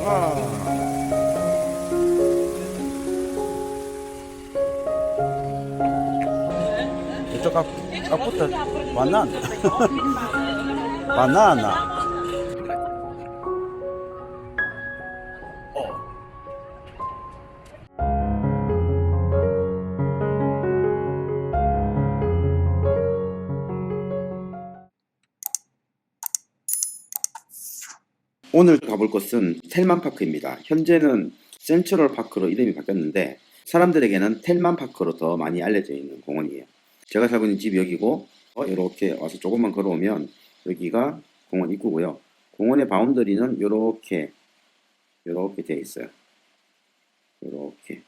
와. 이쪽 앞, 앞부터 바나나. 바나나. 오늘 가볼 곳은 텔만 파크입니다. 현재는 센트럴 파크로 이름이 바뀌었는데 사람들에게는 텔만 파크로 더 많이 알려져 있는 공원이에요. 제가 살고 있는 집이 여기고 어, 이렇게 와서 조금만 걸어오면 여기가 공원 입구고요. 공원의 바운더리는 이렇게 이렇게 되어 있어요. 이렇게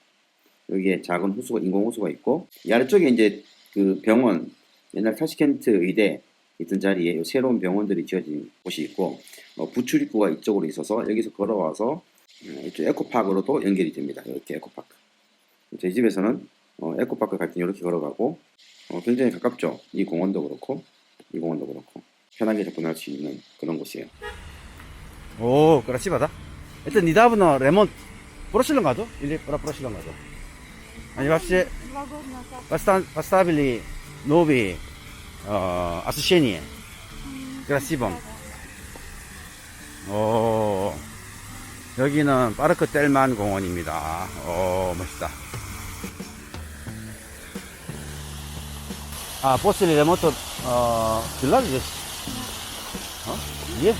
여기에 작은 호수가 인공 호수가 있고 이 아래쪽에 이제 그 병원 옛날 타시켄트 의대 있던 자리에 새로운 병원들이 지어진 곳이 있고 어, 부출입구가 이쪽으로 있어서 여기서 걸어와서 음, 이쪽 에코파크로도 연결이 됩니다. 이렇게 에코파크. 저희 집에서는 어, 에코파크 갈 때 이렇게 걸어가고 어, 굉장히 가깝죠. 이 공원도 그렇고 이 공원도 그렇고 편하게 접근할 수 있는 그런 곳이에요. 오, 그렇지마다. 일단 니다브나 레몬 프로실런가도 일리 프라 프로실런가도. 아니, 역시 바스타 음, 음, 바스타빌리 노비 어, Associazione Grassibon. 여기는 파르크 델만 공원입니다. 오, 멋있다. 아, 포스리 레모토, 어, 빌라지, 어? 예?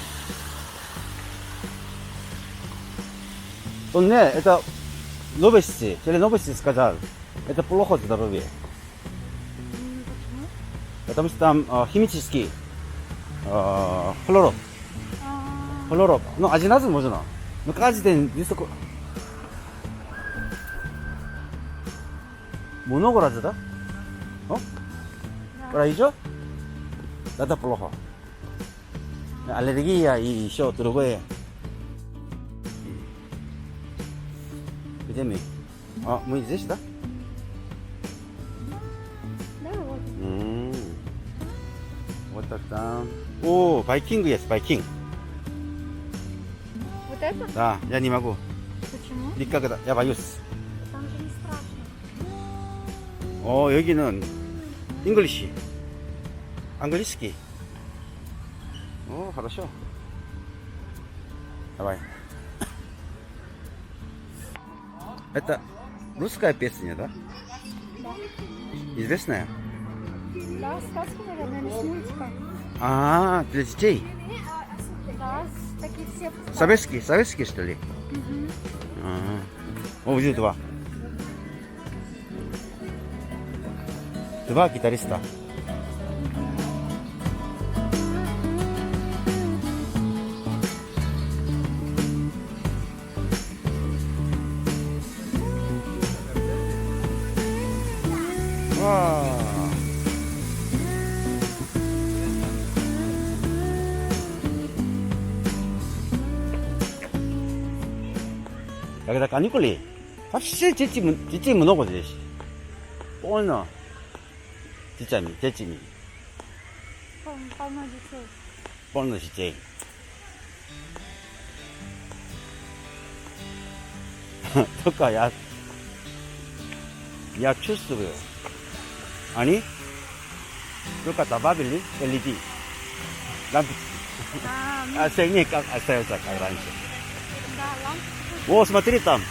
좋네, 일단, 노베시스, 제일 노베시스 가자. 일단, 플로커즈 다르비. Tam tam chimički. Chlorop. Chlorop. No, aži nazad možno. No, každý den vysoko... Monogorazda? 어? 라이죠? 나다 플로호. 알레르기야 이쇼 들어고에. 그제미. 아, 뭐 이제시다? так там. О, 바이킹 есть, 바이킹. Вот это? Да, я не могу. Почему? никогда. Я боюсь. Там же не страшно. 어, 여기는 잉글리시. английский. 어, хорошо. Давай. Это русская песня, да? Да. Известная? Да, сказка, наверное, или с мультика. А, для детей. Да, с- такие все. Советские, советские, что ли? Мгм. Ага. О, где два? Два гитариста. 아니걸리. 확실히 뒷짐은 뒷짐은 오고 되지 오나 뒷짐이 뒷짐이 빨마 주세요 빨마 주세요 야, 야 출수고요. 아니, 특가 다바빌리? LED. 난, 아, 아 음. 생일 깎았어요, 잠깐, 란치. О, смотри там.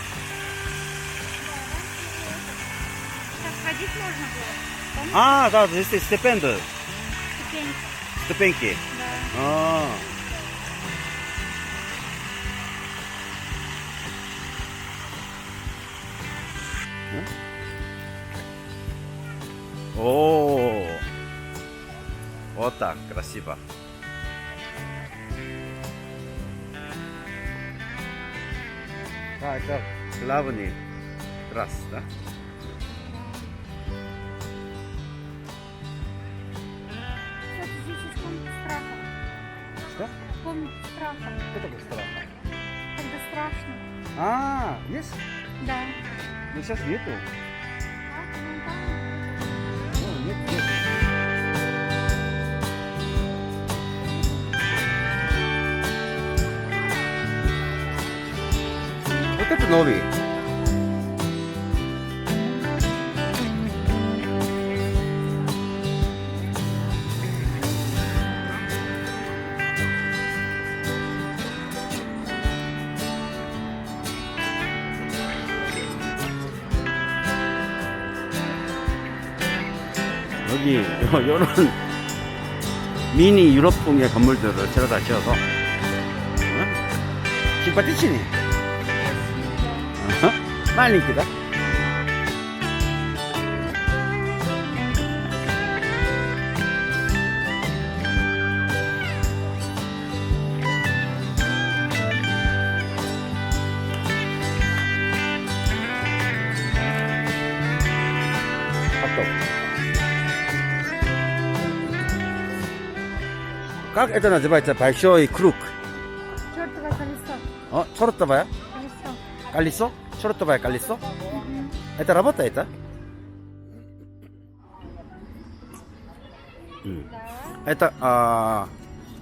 А, да, здесь степенда. Ступеньки. Ступеньки. Да. А. О, вот так, красиво. А, это главный трасс, да? Что? Комната страха. Что такое страшно? Когда страшно. А, есть? Да. Но сейчас нету. Snowy. 여기 요런 미니 유럽풍의 건물들을 들어다 지어서 응? 어? 기빠 뛰치니 ленький, да? Потом. Как это называется? Большой круг. Чертово колесо. 어? 초록다바야? Колесо. 깔리소? 초록다바야 깔리소? Это работает, а? 음. Да. Это, а,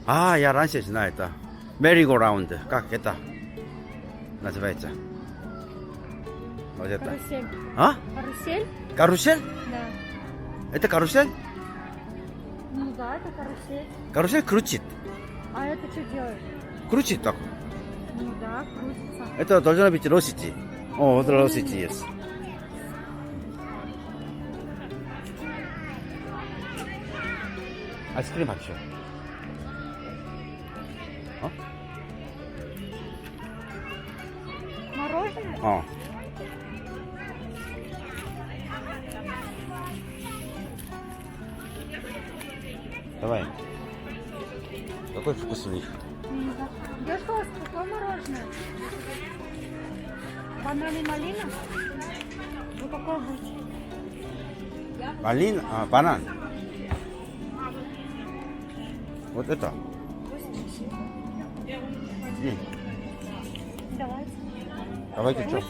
а, я раньше знаю это. Merry-go-round. Как это называется? Вот это. Карусель. А? Карусель? Карусель? Да. Это карусель? Ну да, это карусель. Карусель крутит. А это что делает? Крутит так. Да, крутится. Это должна быть росити. О, вот росити есть. Айскрим хочу. А? Мороженое? А. Давай. Какой вкус у них? Я что Бананы малина? Вы попробуйте. Малина? А, банан. Вот это. М. Давайте. Давайте что?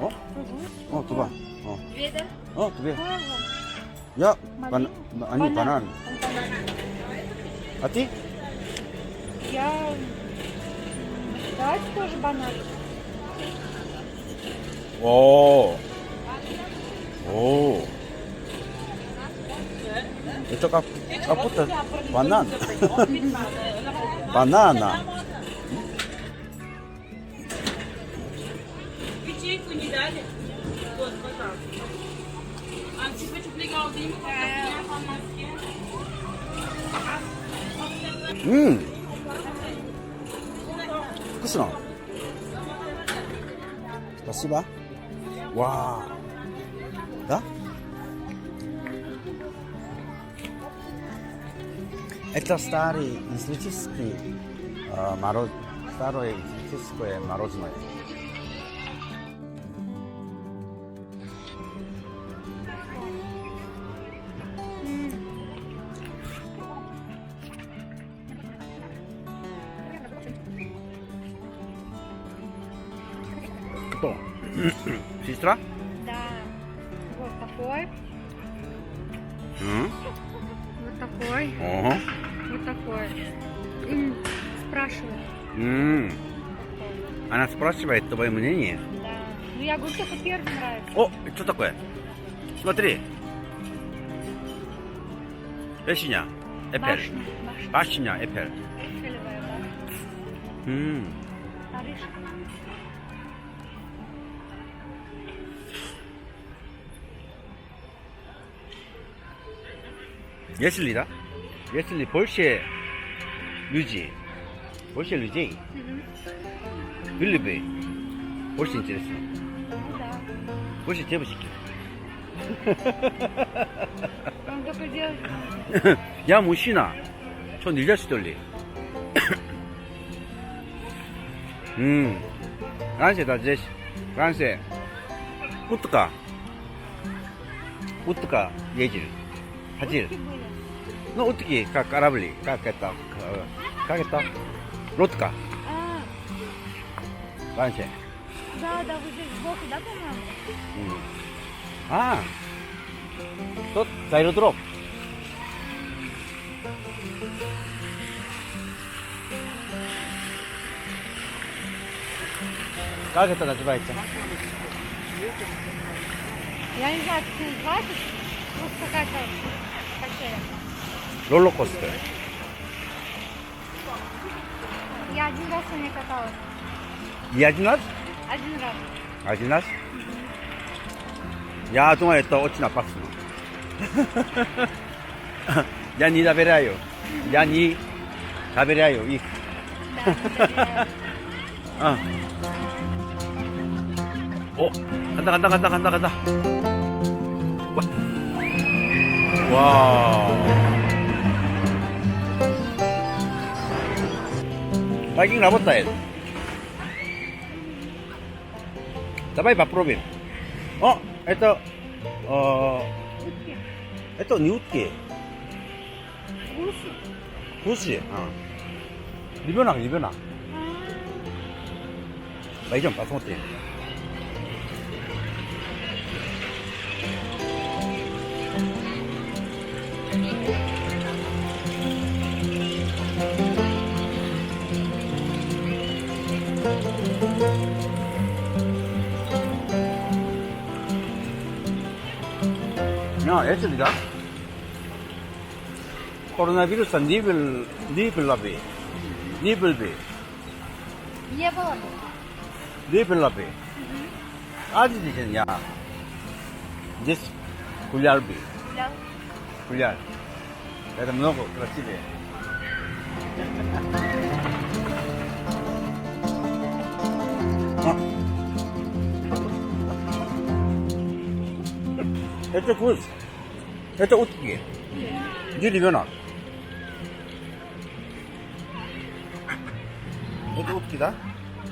О, о, туда. О, Две, да? о тебе. Я, бан, они банан. банан. А ты? Я Давайте тоже банан. О. О. Это как, как будто банан. Банана. Ячейку не дали. Вот, пожалуйста. А чуть-чуть легал дымку, как я помогу. Ммм. вкусно. Спасибо. 와. Да? Это старый исторический э, мороз, старое историческое мороженое. Она спрашивает твое мнение. Да. Ну я говорю, только первый нравится. О, что такое? Смотри. 몇이냐? 에펠. Башня. Башня. 맛이냐? 에펠. Эйфелевая, да. 음. Париж. 예슬리다. 예슬리 볼쉐 류지. 볼쉐 류지. Мгм. 빌리비. 볼 больше интересно. Ну да. Больше девочки. Он только девочка. Я мужчина. Что, нельзя что ли? Ммм. Раньше да здесь. Раньше. Утка. Утка. Едет. Хотел. Ну, утки, как корабли. Как это? Как это? Лодка. Раньше. Да, да, вы здесь сбоку, да, по-моему? А, тот аэродроп. Как это называется? Я не знаю, как это называется. Просто какая-то качеля. Роллокостер. Я один раз на ней каталась. Я один раз? Один раз. Один раз? Я думаю, это очень опасно. Я не доверяю. Я не доверяю их. Да, не доверяю. 어. 오, 간다, 간다, 간다, 간다, 간다. 와. 와. Lagi nggak tayo. Sabay pa Давай попробуем. О, это... Э, это не утки. Гуси. Гуси? А. Ребенок, ребенок. Пойдем посмотрим. बाहर चली जा coronavirus and they will, they will love it. They will be. ये वो They will love it. आज दिन यहाँ जिस कुलियार भी कुलियार अरे हम लोग रस्सी दे Это курс. 대체 어떻게? 니리 변화 이게 어떻게다?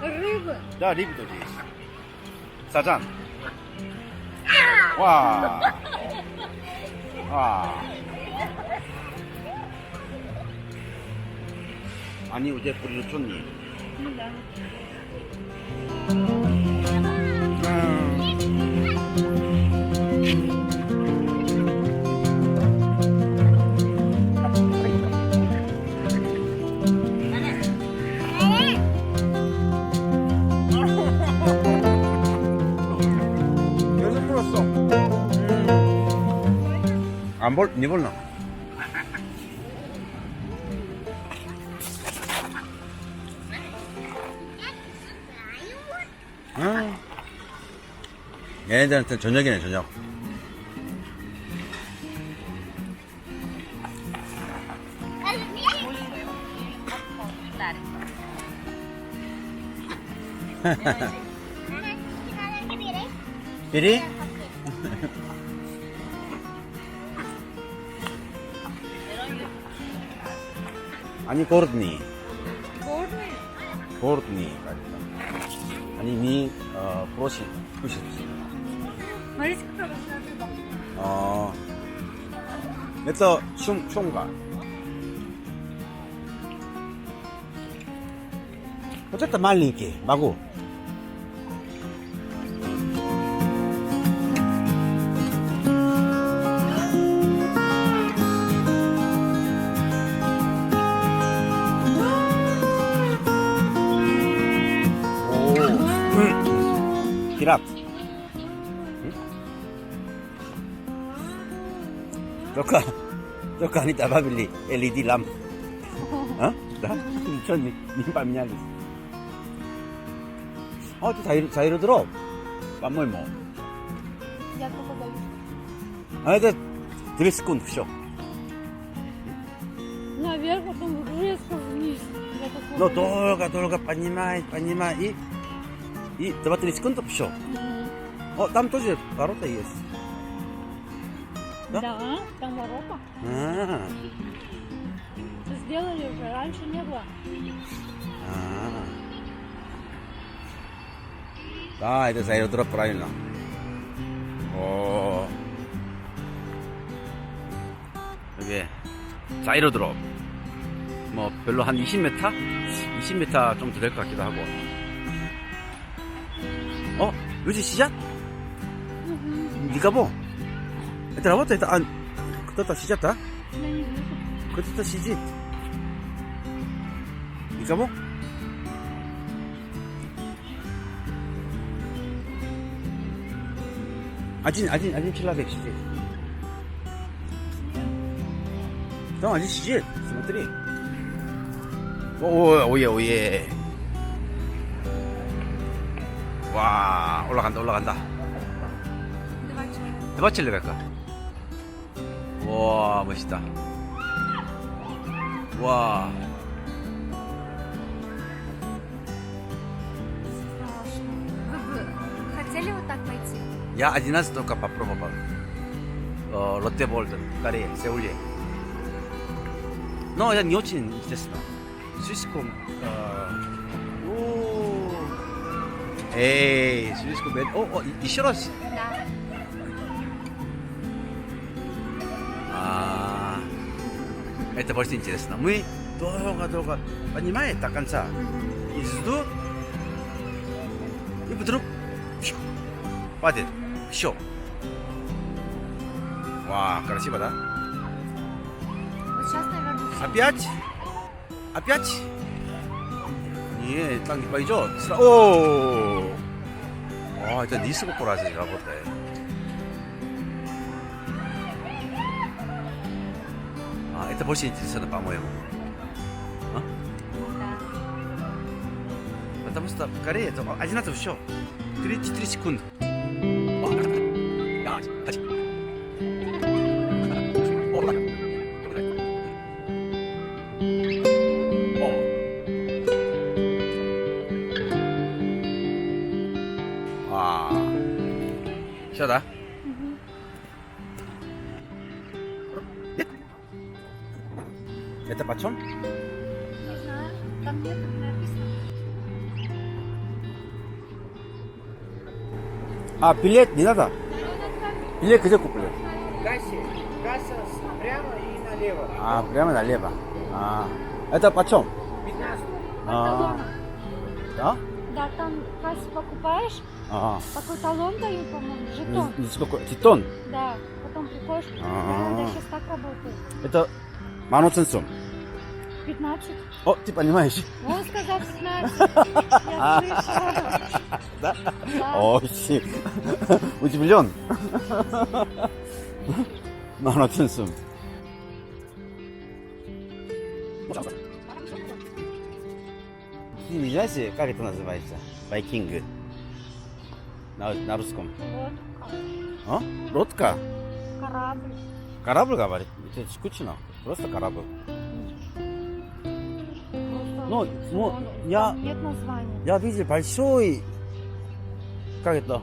리브 야 리브도 지 사장 와. 와. 아니 어제 뿌리를 줬니? 안 볼, 니 볼나? 응. 얘네들한테 저녁이네, 저녁. 비리? Courtney. Courtney. Courtney. 아니 니 어, 프로시 푸시. 말리스 프로가 어. 내서 춤 춤가. 어쨌든 말리기 마구. κάνει τα Наверх, потом резко вниз. Но ну, долго, долго поднимает, поднимает. И, и 2-3 секунды, все. О, там тоже ворота есть. Да? Да, там ворота. 아, Сделали уже, раньше не было. 아. 아, 이제 자이로 들어, 브라일라. 오. 여기, 자이로 드롭. 뭐, 별로 한 20m? 20m 좀 더 될 것 같기도 하고. 어? 요즘 시작? 니가 뭐? Ты работает? А кто-то сидит, а? Кто-то сидит. Никому? Один, один, один человек сидит. Там один сидит, смотри. 오, 오예, 오예. 와, 올라간다, 올라간다. 대바칠레 갈까? 와, 멋있다. 와, Страшно. Вы бы хотели вот так пойти? я один раз только попробовал. 어, 롯데볼드, 까리, 세울리. Но это не очень интересно. слишком, 어, 오, 에이, слишком, 매- 어, 어, 이- еще раз. Да. Это больше интересно. Мы долго-долго, понимаете, до конца. И жду, и вдруг падает. Все. 와, красиво, да? Вот сейчас, наверное. Опять? Опять? Не, так не пойдет. Сра- О! А, это низко куражи работает. А, это больше интересно, по-моему. Да. Потому что в Корее это одинаково все. 3-4 секунды. О, я, 하지. 어, 나. 어. 와. 시원하다. Это почем? Не знаю, там нет, написано. А, билет не надо? Билет где куплю? Кассе. Касса прямо и налево. А, прямо налево. А. Это почем? 15. А. Да? Да, там кассу покупаешь, Ага. Такой талон дают, по-моему, жетон. Титон? Да. Потом приходишь, а -а -а. сейчас так работает. Это Манутен сум. 15. О, ты понимаешь? Он сказал 15. Я слышала. Да? да. Очень. Удивлен. Манутен сум. Ты не знаешь, как это называется? Вайкинг. На, на русском. Лодка. А? Лодка? Корабль. Корабль говорит? Это скучно. Просто корабль. Ну, ну, я- Нет названия. Я видел большой, как это,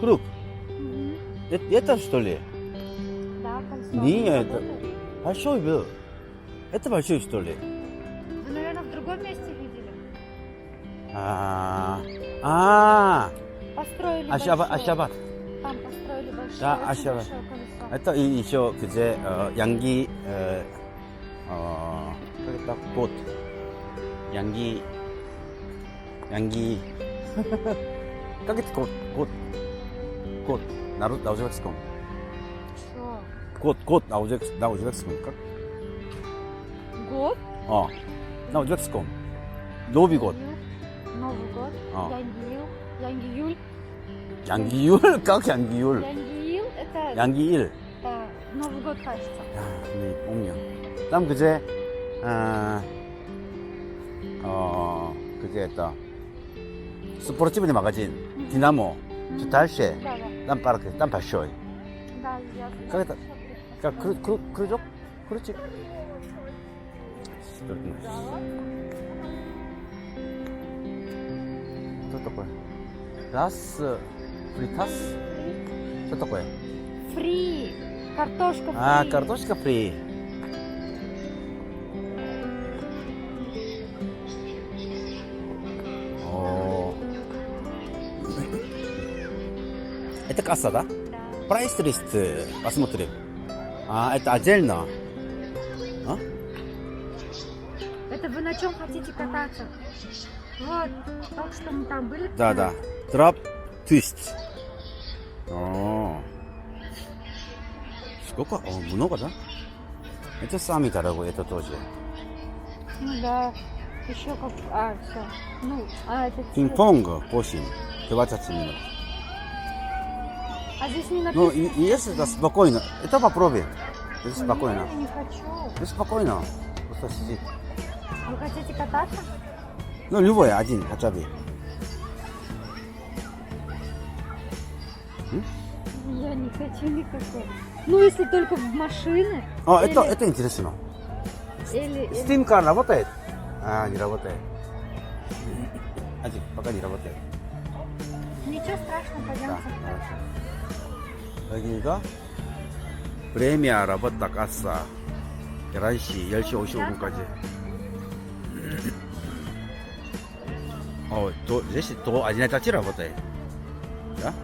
круг. Мгм. Э- Это что ли? Да, кольцо. Нет. это Большой был. Это большой что ли? Вы, наверное, в другом месте видели? А, а, Построили Ашаба, большое. Ашаба. Там построили большое, Да, а очень Ашаба. большое кольцо. Это еще где э, Янги 꽃. 양기 양기. 까기트 꽃꽃꽃. 나루 나우즈벡스콘 추워. 꽃꽃 나우즈벡스 나우즈벡스콘 까? 꽃? 어. 나우즈벡스콘 노비꽃. 노비꽃? 어. 양기율 양기율? 양기율? 깍 양기율. 양기율 양기일. 어, 노비꽃 맛있어. 야, 네, 옹녀 땀 그제. 아, 어, 그게 또, 스포츠비니 마가진, 음. 디나모, 주탈시, 땀빠르게, 땀파쇼이. 그러니까, 그, 그, 그러죠? 그렇지. 저또 라스, 프리타스? 저또 거야. 프리, 카토시카 프리. 아, 카토시카 프리. Это касса, да? Да. Прайс-лист посмотрим. А, это отдельно. А? Это вы на чем хотите кататься? Вот, только что мы там были. Да, да. Дроп твист. О. Сколько? О, много, да? Это самый дорогой, это тоже. Ну да. Еще как... А, все. Ну, а это... Пинг-понг 8. 20 минут. А здесь не Ну, написано. и- и если это спокойно, это попробуй. Это спокойно. Я не хочу. Это спокойно. Просто сиди. Вы хотите кататься? Ну, любой один хотя бы. Я не хочу никакой. Ну, если только в машины. А, это, или, это интересно. Или, или- Steam car работает? А, не работает. 직 пока не работает. Ничего страшного, Да, пойдемте. хорошо. 여기가 프레미아 라버타 가사 11시, 10시 55분까지. 어, 또, 10시, 또, 아니네, 짜지 라버타. 자?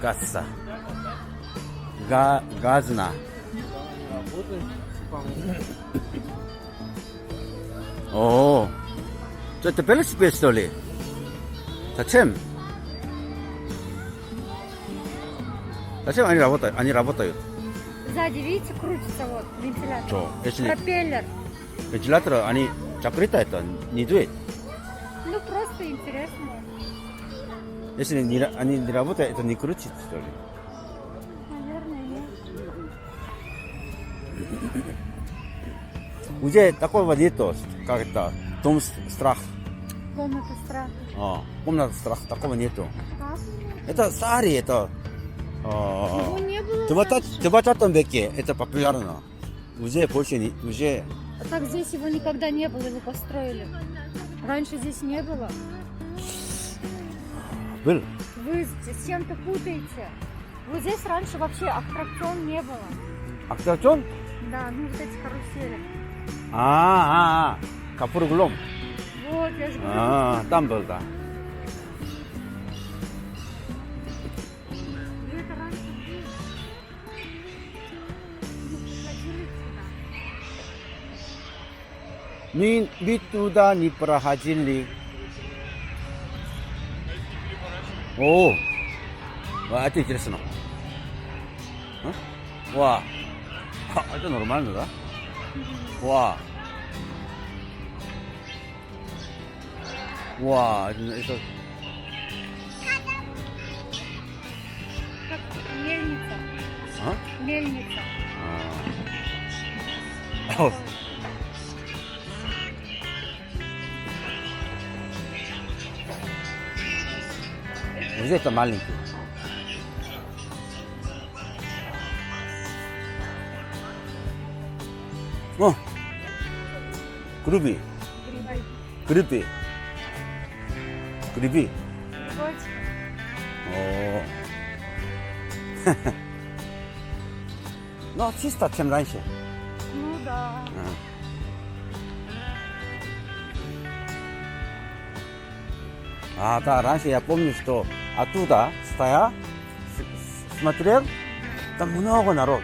가사. 가, 가즈나. 오, 저, 또, 밸런스 베스톨리. 자 챔. Зачем они работают? Они работают. Сзади, видите, крутится вот вентилятор. Что? Если Пропеллер. вентиляторы, они закрыты, это не дует. Ну, просто интересно. Если не, они не работают, это не крутит, что ли? Наверное, нет. Уже такого нету, как это, дом страх. Комната страха. О, комната страх, такого нету. Как? Это старый, это, а. Его не было 20, 20 веке это популярно. Уже больше не, уже. А так здесь его никогда не было, его построили. Раньше здесь не было. Был. Вы с чем-то путаете. Вот здесь раньше вообще аттракцион не было. Аттракцион? Да, ну вот эти карусели. А, -а, -а. Капур Глом. Вот, я же говорю. А, -а. там был, да. сюда. 미, 미뚜다 니프라 하질리. 오. 와, это интересно. 어? 와. 아, это нормально, да? 와. 와, это, это Как мельница. 어? Мельница. 아. Джузеппе маленький. О! Гриби. Гриби. Гриби. О. Но ну, чисто, чем раньше. Ну да. А. А, да, раньше я помню, что оттуда стоя, с- с- смотрел, там много народ.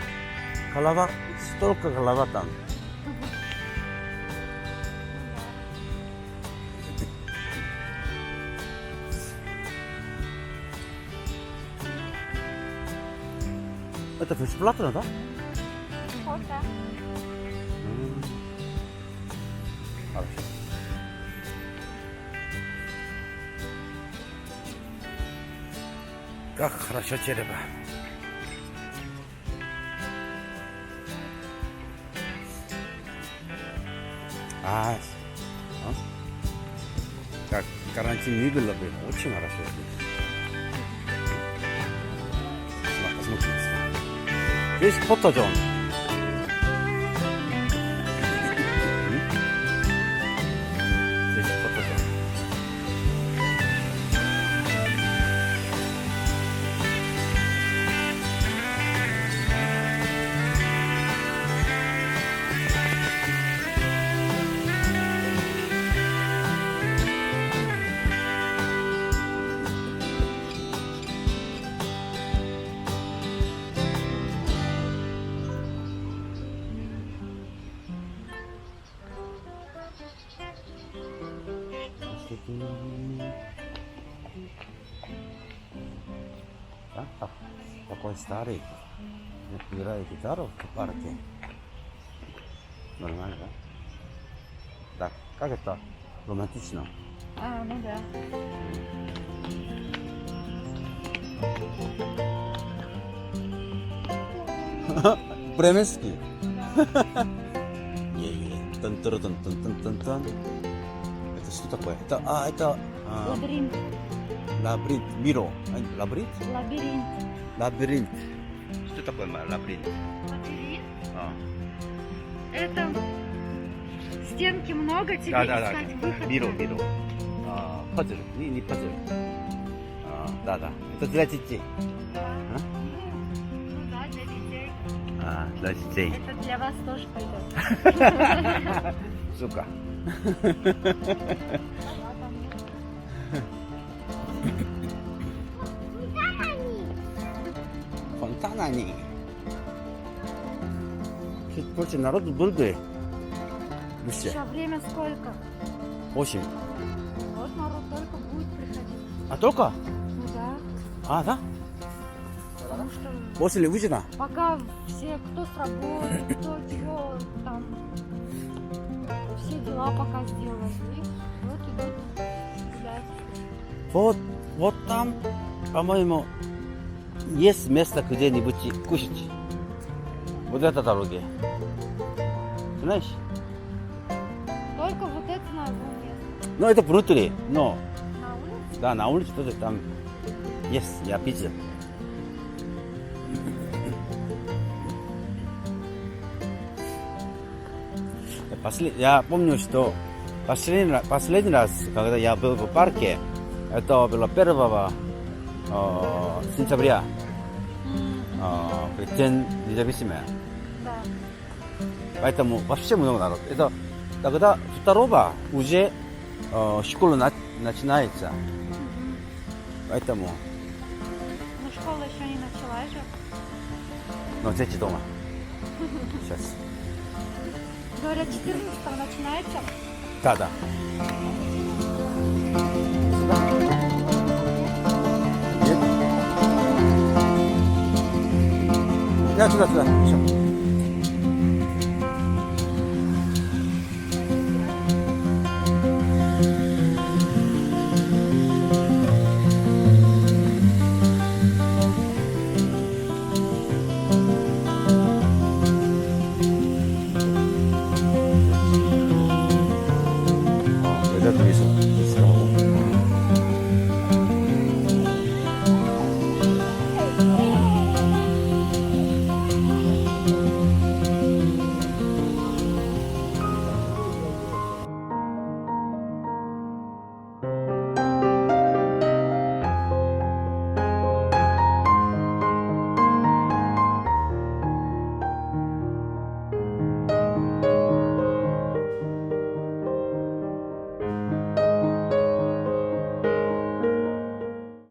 Голова, столько голова там. Это бесплатно, да? Как хорошо черепа. А, 어? как карантин не было бы, очень хорошо. Смотри, посмотри. Здесь фотозон. Да? Так, такой старый. Играет гитару в парке. Нормально, да? Да, как это романтично. А, ну да. Бременский. Е-е. Тан-тан-тан-тан-тан-тан. Это что такое? Это, а, это а, Лабиринт. лабиринт. Миро. А, Лабиринт? Лабиринт. Лабиринт. Что такое лабиринт? Лабиринт. А. Это стенки много, тебе Да, да, да. искать выход. Миро, миро. А, пазл. Не, не пазл. А, да, да. Это для детей. Да. А? Ну да, для детей. А, для детей. Это для вас тоже пойдет. Сука. Фонтанами. Больше народу долго. Вообще. Сейчас время сколько? 8. Вот народ только будет приходить. А только? Ну да, А, да? потому что После ужина? пока все, кто с работы, кто что там, все дела пока сделали. Вот, вот там, по-моему, есть место где-нибудь кушать. Вот это дороге. Знаешь? Только вот это на месте. Ну, это внутри, но, На улице да, на улице тоже там есть, я видел. Послед- Я помню, что последний, последний раз, когда я был в парке, это было 1 э, сентября, э, 그 День независимости. да. Поэтому вообще много народ. Это тогда второго уже э, школа на- начинается. Поэтому, Ну школа еще не началась же. ну, дети дома. Сейчас. Говорят, 14 начинается. Да, да. 知道，别，那知道知道，行。